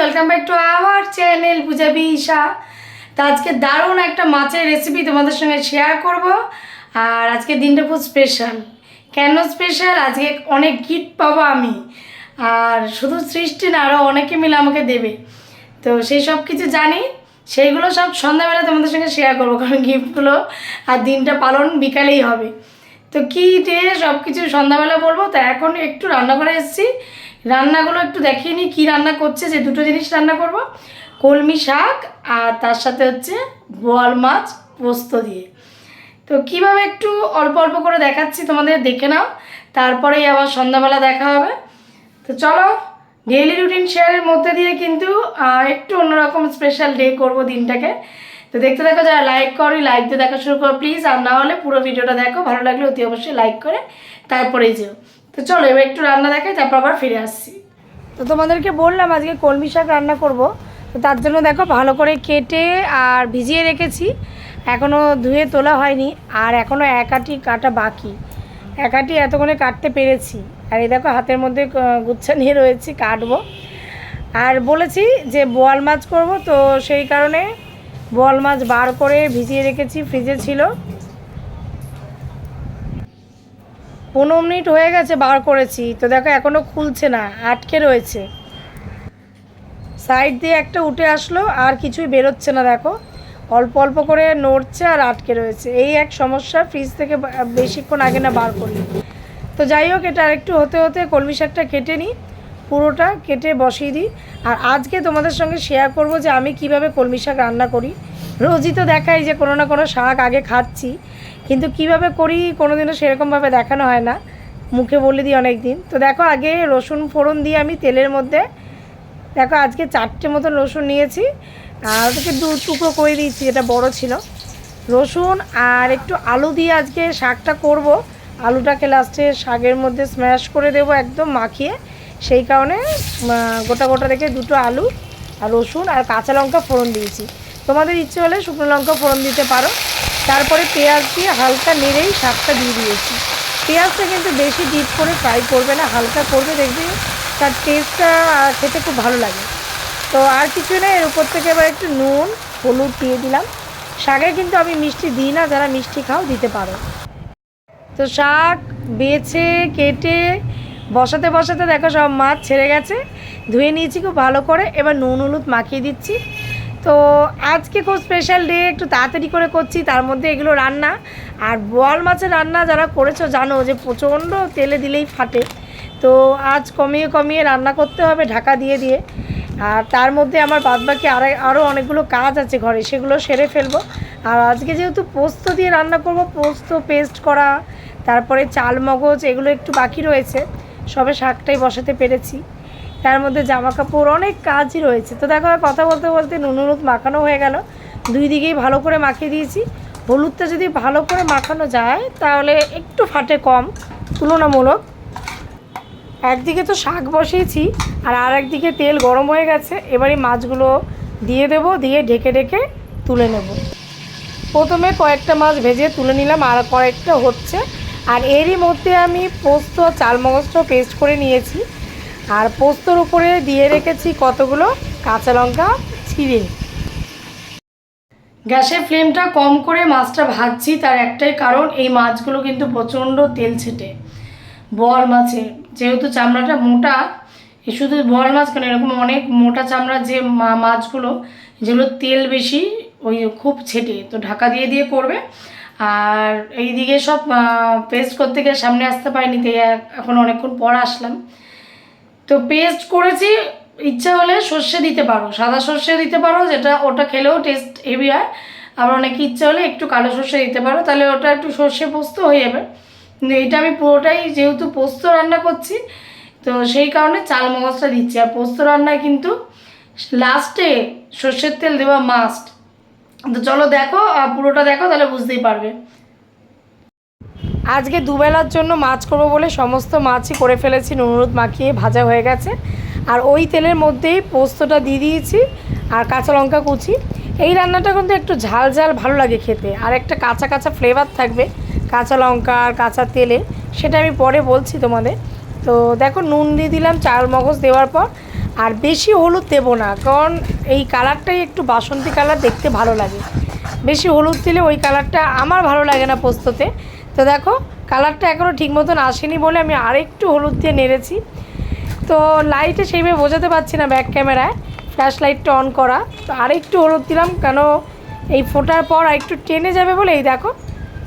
Welcome back to our channel Pujabi Isha তো আজকে দারুণ একটা মাছের রেসিপি তোমাদের সঙ্গে শেয়ার করব। আর আজকে দিনটা খুব স্পেশাল কেন স্পেশাল আজকে অনেক গিফট পাবো আমি। আর শুধু সৃষ্টি না আরও অনেকে মিলে আমাকে দেবে। তো সেই সব কিছু জানি, সেইগুলো সব সন্ধ্যাবেলা তোমাদের সঙ্গে শেয়ার করব, কারণ গিফটগুলো আর দিনটা পালন বিকালেই হবে। তো কী দিয়ে সব কিছু সন্ধ্যাবেলা বলব? তো এখন একটু রান্না করে এসেছি। রান্নাগুলো একটু দেখিয়ে নিই, কী রান্না করছে, যে দুটো জিনিস রান্না করব। কলমি শাক আর তার সাথে হচ্ছে বোয়াল মাছ পোস্ত দিয়ে। তো কীভাবে একটু অল্প অল্প করে দেখাচ্ছি তোমাদের, দেখে নাও। তারপরেই আবার সন্ধ্যাবেলা দেখা হবে। তো চলো ডেইলি রুটিন শেয়ারের মধ্যে দিয়ে কিন্তু একটু অন্যরকম স্পেশাল ডে করব দিনটাকে। তো দেখতে দেখো যারা লাইক করো লাইক দিয়ে দেখা শুরু করো প্লিজ আর না হলে পুরো ভিডিওটা দেখো, ভালো লাগলে অতি অবশ্যই লাইক করে তারপরেই যেও তো চলো, এবার একটু রান্না দেখাই, তারপর আবার ফিরে আসছি। তো তোমাদেরকে বললাম আজকে কলমি শাক রান্না করব। তো তার জন্য দেখো, ভালো করে কেটে আর ভিজিয়ে রেখেছি। এখনও ধুয়ে তোলা হয়নি, আর এখনও একাটি কাটা বাকি। একাটি এতক্ষণে কাটতে পেরেছি। আর এই দেখো, হাতের মধ্যে গুচ্ছা নিয়ে রয়েছি, কাটবো। আর বলেছি যে বোয়াল মাছ করব, তো সেই কারণে বোয়াল মাছ বার করে ভিজিয়ে রেখেছি, ফ্রিজে ছিল। পনেরো মিনিট হয়ে গেছে বার করেছি, তো দেখো এখনও খুলছে না, আটকে রয়েছে। সাইড দিয়ে একটা উঠে আসলো, আর কিছুই বেরোচ্ছে না, দেখো। অল্প অল্প করে নড়ছে আর আটকে রয়েছে। এই এক সমস্যা, ফ্রিজ থেকে বেশিক্ষণ আগে না বার করলে তো যাই হোক, এটা আরেকটু হতে হতে কলমি শাকটা কেটে নিই। পুরোটা কেটে বসিয়ে দিই। আর আজকে তোমাদের সঙ্গে শেয়ার করব যে আমি কীভাবে কলমি শাক রান্না করি। রোজই তো দেখাই যে কোনো না কোনো শাক আগে খাচ্ছি, কিন্তু কীভাবে করি কোনো দিনও সেরকমভাবে দেখানো হয় না। মুখে বলে দিই অনেক দিন তো দেখো আগে রসুন ফোড়ন দিয়ে আমি তেলের মধ্যে, দেখো আজকে চারটে মতন রসুন নিয়েছি। আর ওটাকে দু টুকরো করে দিয়েছি, যেটা বড় ছিল। রসুন আর একটু আলু দিয়ে আজকে শাকটা করব। আলুটাকে লাস্টে শাকের মধ্যে স্ম্যাশ করে দেব একদম মাখিয়ে। সেই কারণে গোটা গোটা রেখে দুটো আলু আর রসুন আর কাঁচা লঙ্কা ফোড়ন দিয়েছি। তোমাদের ইচ্ছে হলে শুকনো লঙ্কা ফোড়ন দিতে পারো। তারপরে পেঁয়াজ দিয়ে হালকা নেড়েই শাকটা দিয়ে দিয়েছি। পেঁয়াজটা কিন্তু বেশি ডিপ করে ফ্রাই করবে না, হালকা করবে, দেখবে তার টেস্টটা খেতে খুব ভালো লাগে। তো আর কিছু না এর উপর থেকে এবার একটু নুন, হলুদ দিয়ে দিলাম। শাকে কিন্তু আমি মিষ্টি দিই না, যারা মিষ্টি খাও, দিতে পারো। তো শাক বেছে, কেটে বসাতে বসাতে দেখো সব মাছ ছেড়ে গেছে। ধুয়ে নিয়েছি খুব ভালো করে। এবার নুন, হলুদ মাখিয়ে দিচ্ছি। তো আজকে খুব স্পেশাল ডে একটু তাড়াতাড়ি করে করছি, তার মধ্যে এগুলো রান্না। আর বোয়াল মাছের রান্না যারা করেছ জানো যে প্রচণ্ড তেলে দিলেই ফাটে। তো আজ কমিয়ে কমিয়ে রান্না করতে হবে, ঢাকা দিয়ে দিয়ে। আর তার মধ্যে আমার বাদবাকি আর আরও অনেকগুলো কাজ আছে ঘরে, সেগুলো সেরে ফেলব। আর আজকে যেহেতু পোস্ত দিয়ে রান্না করব, পোস্ত পেস্ট করা, তারপরে চাল মগজ এগুলো একটু বাকি রয়েছে। সবে শাকটাই বসাতে পেরেছি। তার মধ্যে জামা কাপড় অনেক কাজই রয়েছে। তো দেখো, কথা বলতে বলতে নুন হলুদ মাখানো হয়ে গেল। দুই দিকেই ভালো করে মাখিয়ে দিয়েছি। হলুদটা যদি ভালো করে মাখানো যায়, তাহলে একটু ফাটে কম, তুলনামূলক। একদিকে তো শাক বসিয়েছি, আর আর একদিকে তেল গরম হয়ে গেছে। এবারে মাছগুলো দিয়ে দেব, দিয়ে ঢেকে ঢেকে তুলে নেব। প্রথমে কয়েকটা মাছ ভেজে তুলে নিলাম, আর কয়েকটা হচ্ছে আর এরই মধ্যে আমি পোস্ত চাল মগজটাও পেস্ট করে নিয়েছি। আর পোস্তর উপরে দিয়ে রেখেছি কতগুলো কাঁচা লঙ্কা ছিঁড়ে। গ্যাসের ফ্লেমটা কম করে মাছটা ভাজছি, তার একটাই কারণ এই মাছগুলো কিন্তু প্রচণ্ড তেল ছেটে। বোয়াল মাছের যেহেতু চামড়াটা মোটা শুধু বোয়াল মাছ কেন, এরকম অনেক মোটা চামড়া যে মাছগুলো যেগুলো তেল বেশি ওই খুব ছেটে, তো ঢাকা দিয়ে দিয়ে করবে। আর এইদিকে সব পেস্ট করতে গিয়ে সামনে আসতে পারিনি, তাই এখন অনেকক্ষণ পর আসলাম। তো পেস্ট করেছি, ইচ্ছা হলে সর্ষে দিতে পারো, সাদা সর্ষে দিতে পারো, যেটা ওটা খেলেও টেস্ট হেভি হয়। আবার অনেকে ইচ্ছা হলে একটু কালো সর্ষে দিতে পারো, তাহলে ওটা একটু সর্ষে পোস্ত হয়ে যাবে। কিন্তু এটা আমি পুরোটাই যেহেতু পোস্ত রান্না করছি, তো সেই কারণে চাল মগজটা দিচ্ছি। আর পোস্ত রান্নায় কিন্তু লাস্টে সর্ষের তেল দেওয়া মাস্ট তো চলো দেখো পুরোটা দেখো, তাহলে বুঝতেই পারবে। আজকে দুবেলার জন্য মাছ করব বলে সমস্ত মাছই করে ফেলেছি নুন হলুদ মাখিয়ে ভাজা হয়ে গেছে। আর ওই তেলের মধ্যেই পোস্তটা দিয়ে দিয়েছি আর কাঁচা লঙ্কা কুচি। এই রান্নাটা কিন্তু একটু ঝাল ঝাল ভালো লাগে খেতে। আর একটা কাঁচা কাঁচা ফ্লেভার থাকবে, কাঁচা লঙ্কা আর কাঁচা তেলে। সেটা আমি পরে বলছি তোমাদের। তো দেখো নুন দিয়ে দিলাম, চাল মগজ দেওয়ার পর আর বেশি হলুদ দেবো না, কারণ এই কালারটাই একটু বাসন্তী কালার দেখতে ভালো লাগে। বেশি হলুদ দিলে ওই কালারটা আমার ভালো লাগে না পোস্ততে। তো দেখো, কালারটা এখনও ঠিক মতন আসেনি বলে আমি আরেকটু হলুদ দিয়ে নেড়েছি। তো লাইটে সেইভাবে বোঝাতে পারছি না ব্যাক ক্যামেরায় ফ্ল্যাশ লাইটটা অন করা। তো আরেকটু হলুদ দিলাম, কেন এই ফোটার পর আরেকটু টেনে যাবে বলে এই দেখো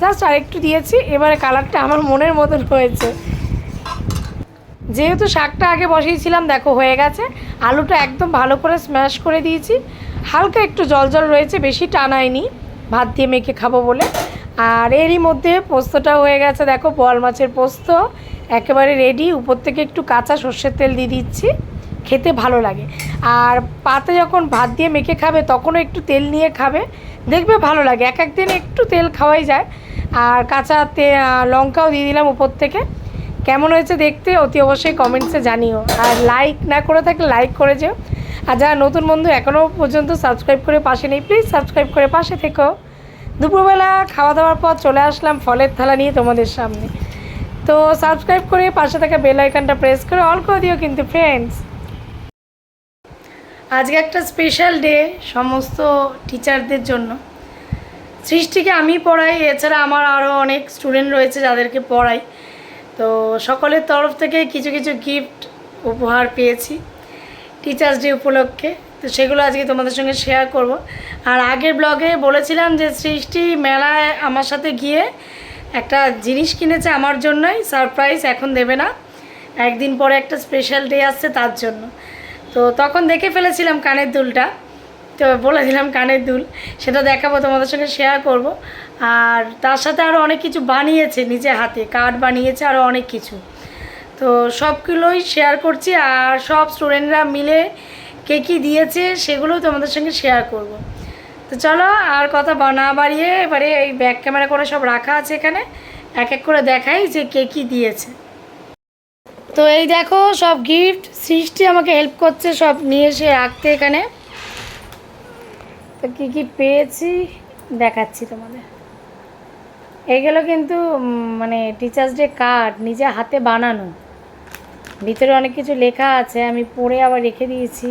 জাস্ট আরেকটু দিয়েছি, এবারে কালারটা আমার মনের মতন হয়েছে। যেহেতু শাকটা আগে বসিয়েছিলাম, দেখো হয়ে গেছে। আলুটা একদম ভালো করে স্ম্যাশ করে দিয়েছি। হালকা একটু জল জল রয়েছে, বেশি টানায়নি ভাত দিয়ে মেখে খাব বলে। আর এরই মধ্যে পোস্তটা হয়ে গেছে, দেখো বোয়াল মাছের পোস্ত। একেবারে রেডি উপর থেকে একটু কাঁচা সর্ষের তেল দিয়ে দিচ্ছি। খেতে ভালো লাগে। আর পাতে যখন ভাত দিয়ে মেখে খাবে, তখনও একটু তেল নিয়ে খাবে। দেখবে ভালো লাগে, এক একদিন একটু তেল খাওয়াই যায়। আর কাঁচা তে লঙ্কাও দিয়ে দিলাম উপর থেকে। কেমন হয়েছে দেখতে অতি অবশ্যই কমেন্টসে জানিও। আর লাইক না করে থাকলে লাইক করে যেও। আর যারা নতুন বন্ধু এখনও পর্যন্ত সাবস্ক্রাইব করে পাশে নেই প্লিজ সাবস্ক্রাইব করে পাশে থেকো। দুপুরবেলা খাওয়া দাওয়ার পর চলে আসলাম ফলের থালা নিয়ে তোমাদের সামনে। তো সাবস্ক্রাইব করে পাশে থাকা বেল আইকনটা প্রেস করে অল করে দিও কিন্তু ফ্রেন্ডস আজকে একটা স্পেশাল ডে সমস্ত টিচারদের জন্য। সৃষ্টিকে আমি পড়াই, এছাড়া আমার আরও অনেক স্টুডেন্ট রয়েছে যাদেরকে পড়াই। তো সকলের তরফ থেকে কিছু কিছু গিফট উপহার পেয়েছি টিচার্স ডে উপলক্ষে। তো সেগুলো আজকে তোমাদের সঙ্গে শেয়ার করব। আর আগের ব্লগে বলেছিলাম যে সৃষ্টি মেলায় আমার সাথে গিয়ে একটা জিনিস কিনেছে আমার জন্যই সারপ্রাইজ এখন দেবে না। একদিন পরে একটা স্পেশাল ডে আসছে তার জন্য। তো তখন দেখে ফেলেছিলাম কানের দুলটা। তো বলে দিলাম কানের দুল। সেটা দেখাবো, তোমাদের সঙ্গে শেয়ার করব। আর তার সাথে আরও অনেক কিছু বানিয়েছে নিজে হাতে কার্ড বানিয়েছে আরও অনেক কিছু। তো সবগুলোই শেয়ার করছি আর সব স্টুডেন্টরা মিলে কে কী দিয়েছে সেগুলোও তোমাদের সঙ্গে শেয়ার করব। তো চলো আর কথা না বাড়িয়ে এবারে এই ব্যাক ক্যামেরা করে সব রাখা আছে এখানে। এক এক করে দেখাই যে কে কী দিয়েছে। তো এই দেখো সব গিফট সৃষ্টি আমাকে হেল্প করছে সব নিয়ে এসে রাখতে এখানে। তো কী কী পেয়েছি? দেখাচ্ছি তোমাদের। এগুলো কিন্তু মানে টিচার্স ডে কার্ড নিজে হাতে বানানো। ভিতরে অনেক কিছু লেখা আছে, আমি পড়ে আবার রেখে দিয়েছি।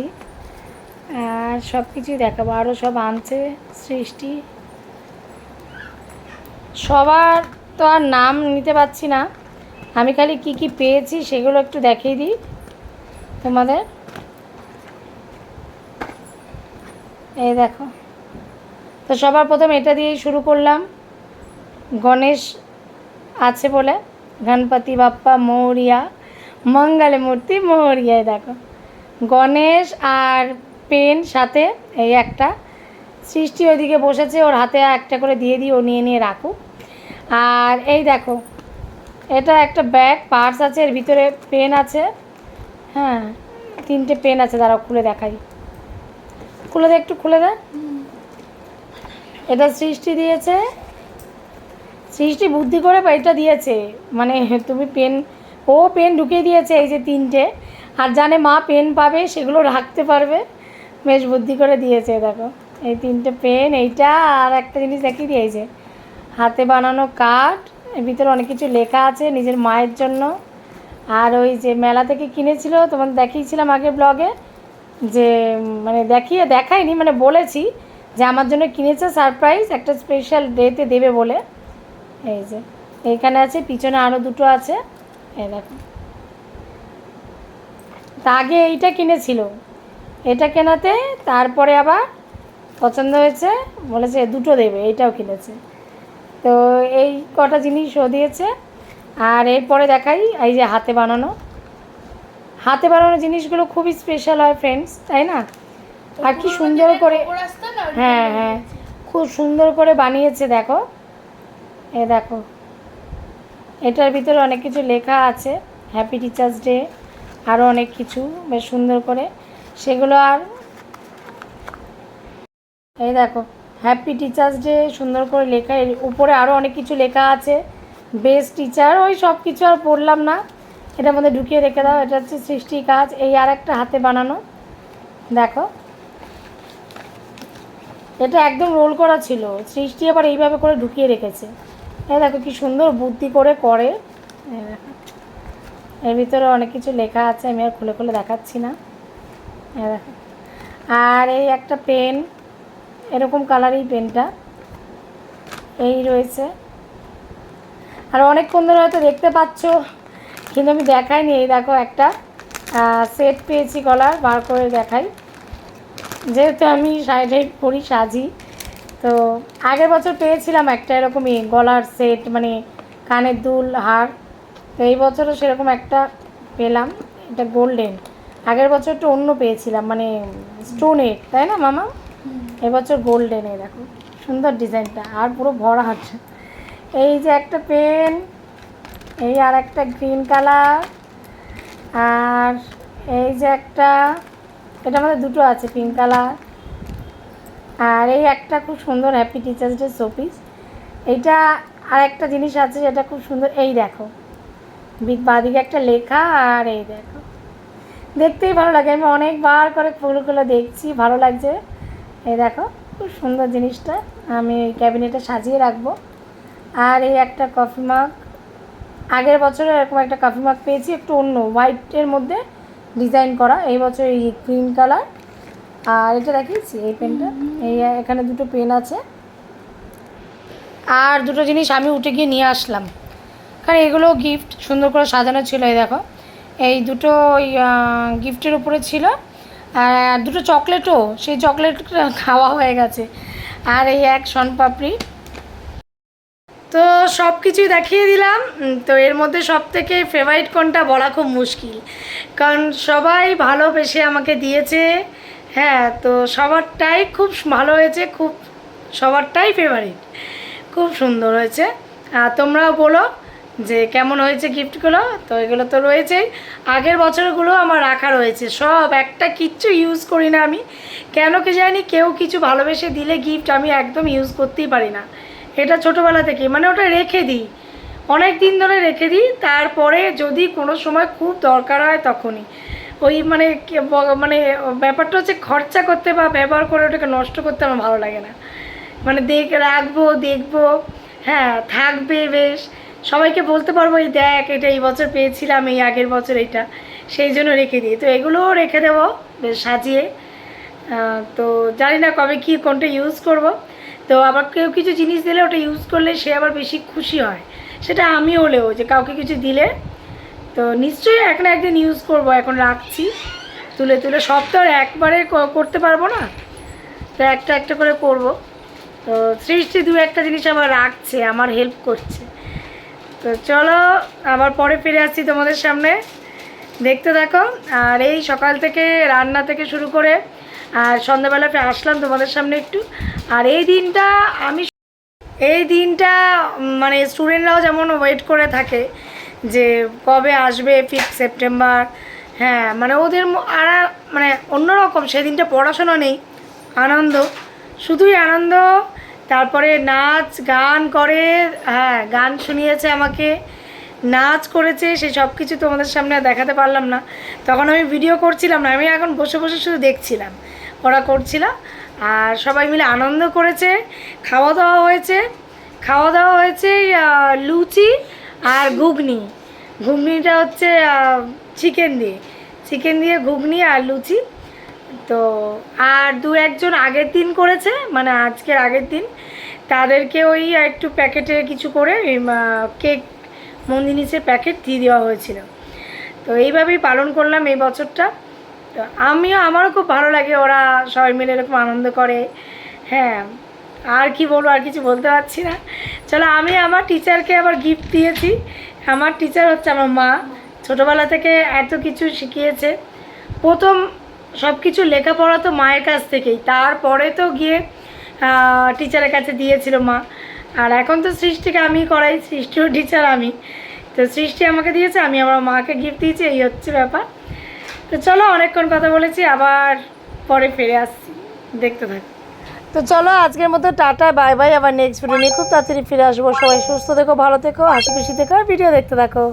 আর সব কিছুই দেখাবো। আরও সব আনছে, সৃষ্টি। সবার তো আর নাম নিতে পারছি না। আমি খালি কি কি পেয়েছি সেগুলো একটু দেখিয়ে দিই তোমাদের। এই দেখো। তো সবার প্রথম এটা দিয়েই শুরু করলাম। গণেশ আছে বলে, গণপতি বাপ্পা মৌরিয়া, মঙ্গলে মূর্তি মৌরিয়ায় দেখো। গণেশ আর পেন সাথে এই একটা সৃষ্টি ওইদিকে বসেছে, ওর হাতে একটা করে দিয়ে দিই, ও নিয়ে নিয়ে রাখুক। আর এই দেখো, এটা একটা ব্যাগ, পার্স আছে, এর ভিতরে পেন আছে। হ্যাঁ তিনটে পেন আছে, দাঁড়াও, খুলে দেখাই। খুলে দে, একটু খুলে দে। এটা সৃষ্টি দিয়েছে। সৃষ্টি বুদ্ধি করে এটা দিয়েছে। মানে তুমি পেন, ও পেন ঢুকিয়ে দিয়েছে এই যে তিনটে। আর জানে মা পেন পাবে, সেগুলো রাখতে পারবে। বেশ বুদ্ধি করে দিয়েছে, দেখো। এই তিনটে পেন, এইটা আর একটা জিনিস দেখিয়ে দিয়েছে। হাতে বানানো কাঠ, এর ভিতরে অনেক কিছু লেখা আছে নিজের মায়ের জন্য। আর ওই যে মেলা থেকে কিনেছিল তোমার দেখিয়েছিলাম আগের ব্লগে, যে মানে দেখিয়ে দেখাইনি মানে বলেছি। যে আমার জন্য কিনেছে সারপ্রাইজ একটা স্পেশাল ডেতে দেবে বলে। এই যে এখানে আছে পিছনে আরও দুটো আছে। এই দেখো। তা আগে এইটা কিনেছিল। এটা কেনাতে তারপরে আবার পছন্দ হয়েছে বলেছে দুটো দেবে এইটাও কিনেছে। তো এই কটা জিনিসও দিয়েছে। আর এরপরে দেখাই এই যে হাতে বানানো। হাতে বানানো জিনিসগুলো খুবই স্পেশাল হয় ফ্রেন্ডস তাই না? আর কি সুন্দর করে হ্যাঁ হ্যাঁ। খুব সুন্দর করে বানিয়েছে দেখো। এ দেখো। এটার ভিতরে অনেক কিছু লেখা আছে হ্যাপি টিচার্স ডে আরও অনেক কিছু বেশ সুন্দর করে। সেগুলো আর এই দেখো হ্যাপি টিচার্স ডে সুন্দর করে লেখা। এর উপরে আরও অনেক কিছু লেখা আছে বেস্ট টিচার ওই সব কিছু আর পড়লাম না। এটার মধ্যে ঢুকিয়ে রেখে দাও এটা হচ্ছে সৃষ্টি কাজ। এই আর একটা হাতে বানানো দেখো। এটা একদম রোল করা ছিল। সৃষ্টি আবার এইভাবে করে ঢুকিয়ে রেখেছে। হ্যাঁ দেখো কি সুন্দর বুদ্ধি করে করে। এর ভিতরে অনেক কিছু লেখা আছে, আমি আর খুলে খুলে দেখাচ্ছি না। এই দেখো। আর এই একটা পেন, এরকম কালারই পেনটা। এই রয়েছে। আর অনেকক্ষণ ধরে হয়তো দেখতে পাচ্ছ, কিন্তু আমি দেখাইনি। এই দেখো একটা সেট পেয়েছি গলার, বার করে দেখাই। যেহেতু আমি শাড়ি পরি সাজি তো আগের বছর পেয়েছিলাম একটা এরকমই গলার সেট মানে কানের দুল হার তো এই বছরও সেরকম একটা পেলাম এটা গোল্ডেন আগের বছর একটু অন্য পেয়েছিলাম মানে স্টোনের তাই না মামা? এবছর গোল্ডেন এই দেখো সুন্দর ডিজাইনটা আর পুরো ভরা হাতে। এই যে একটা পেন এই আর একটা গ্রিন কালার আর এই যে একটা এটা আমাদের দুটো আছে পিঙ্ক কালার আর এই একটা খুব সুন্দর হ্যাপি টিচার্স ডে শোপিস এইটা আর একটা জিনিস আছে যেটা খুব সুন্দর, এই দেখো। বিগ বাদিকে একটা লেখা আর এই দেখো। দেখতেই ভালো লাগে, আমি অনেকবার করে ফুলগুলো দেখছি, ভালো লাগছে। এই দেখো, খুব সুন্দর জিনিসটা, আমি এই ক্যাবিনেটে সাজিয়ে রাখব। আর এই একটা কফি মাগ আগের বছর এরকম একটা কফি মাগ পেয়েছি, একটু অন্য হোয়াইটের মধ্যে। ডিজাইন করা, এই বছর এই ক্রিম কালার। আর এটা দেখিয়েছি এই পেনটা। এই, এখানে দুটো পেন আছে। আর দুটো জিনিস আমি উঠে গিয়ে নিয়ে আসলাম। কারণ এগুলো গিফট সুন্দর করে সাজানো ছিল, এই দেখো। এই দুটো, ওই গিফটের উপরে ছিল। আর দুটো চকলেটও, সেই চকলেট খাওয়া হয়ে গেছে। আর এই এক শনপাপড়ি তো সব কিছুই দেখিয়ে দিলাম। তো এর মধ্যে সব থেকে ফেভারিট কোনটা বলা খুব মুশকিল। কারণ সবাই ভালোবেসে আমাকে দিয়েছে। হ্যাঁ তো সবারটাই খুব ভালো হয়েছে, খুব সবারটাই ফেভারিট খুব সুন্দর হয়েছে। আর তোমরাও বলো যে কেমন হয়েছে গিফটগুলো তো এগুলো তো রয়েছেই। আগের বছরগুলো আমার রাখা রয়েছে। সব একটা কিচ্ছু ইউজ করি না আমি। কেন কি জানি কেউ কিছু ভালোবেসে দিলে গিফট আমি একদম ইউজ করতেই পারি না। এটা ছোটোবেলা থেকে মানে ওটা রেখে দিই। অনেক দিন ধরে রেখে দিই, তারপরে যদি কোনো সময় খুব দরকার হয় তখনই। ওই মানে মানে ব্যাপারটা হচ্ছে খরচা করতে বা ব্যবহার করে ওটাকে নষ্ট করতে আমার ভালো লাগে না। মানে দেখ, রাখব, দেখব হ্যাঁ থাকবে বেশ। সবাইকে বলতে পারব, এই দেখ, এটা এই বছর পেয়েছিলাম, এই আগের বছর এটা সেই জন্য রেখে দিই। তো এগুলোও রেখে দেবো, বেশ সাজিয়ে। তো জানি না কবে কি কোনটা ইউজ করব। তো আবার কেউ কিছু জিনিস দিলে ওটা ইউজ করলে সে আবার বেশি খুশি হয়। সেটা আমি হলেও যে কাউকে কিছু দিলে, তো নিশ্চয়ই এক না একদিন ইউজ করব, এখন রাখছি। তুলে তুলে সব তো আর একবারে করতে পারব না। তো একটা একটা করে করব। তো সৃষ্টি দু একটা জিনিস আমার রাখছে, আমার হেল্প করছে। তো চলো, আবার পরে ফিরে আসছি তোমাদের সামনে। দেখতে থাকো, আর এই সকাল থেকে রান্না থেকে শুরু করে আর সন্ধ্যাবেলা আসলাম তোমাদের সামনে একটু। আর এই দিনটা আমি এই দিনটা মানে স্টুডেন্টরাও যেমন ওয়েট করে থাকে যে কবে আসবে ফিফথ সেপ্টেম্বর হ্যাঁ মানে ওদের আর মানে অন্যরকম, সেদিনটা পড়াশোনা নেই, আনন্দ, শুধুই আনন্দ। তারপরে নাচ, গান করে হ্যাঁ গান শুনিয়েছে আমাকে, নাচ করেছে সেই সব কিছু তোমাদের সামনে দেখাতে পারলাম না। তখন আমি ভিডিও করছিলাম না, আমি এখন বসে বসে শুধু দেখছিলাম। ওরা করছিল আর সবাই মিলে আনন্দ করেছে খাওয়া দাওয়া হয়েছে খাওয়া দাওয়া হয়েছে লুচি আর ঘুগনি। ঘুগনিটা হচ্ছে চিকেন দিয়ে। চিকেন দিয়ে ঘুগনি আর লুচি। তো, আর দু একজন আগের দিন করেছে মানে আজকের আগের দিন। তাদেরকে ওই একটু প্যাকেটে কিছু করে কেক মন্দিনিসের প্যাকেট দিয়ে দেওয়া হয়েছিল। তো এইভাবেই পালন করলাম এই বছরটা। তো আমিও, আমারও খুব ভালো লাগে ওরা সবাই মিলে এরকম আনন্দ করে। হ্যাঁ আর কি বলব, আর কিছু বলতে পারছি না। চলো, আমি আমার টিচারকে আবার গিফট দিয়েছি। আমার টিচার হচ্ছে আমার মা। ছোটোবেলা থেকে এত কিছু শিখিয়েছে। প্রথম সব কিছু লেখাপড়া তো মায়ের কাছ থেকেই। তারপরে তো গিয়ে টিচারের কাছে দিয়েছিল মা। আর এখন তো সৃষ্টিকে আমি করাই, সৃষ্টিও টিচার আমি। তো সৃষ্টি আমাকে দিয়েছে, আমি আমার মাকে গিফট দিয়েছি, এই হচ্ছে ব্যাপার। তো চলো অনেকক্ষণ কথা বলেছি, আবার পরে ফিরে আসছি। দেখতে থাকো। তো চলো, আজকের মতো টাটা বাই বাই আবার নেক্সট ভিডিও নিয়ে খুব তাড়াতাড়ি ফিরে আসব। সবাই সুস্থ থেকো, ভালো থেকো, হাসি খুশি থেকো, আর ভিডিও দেখতে থাকো।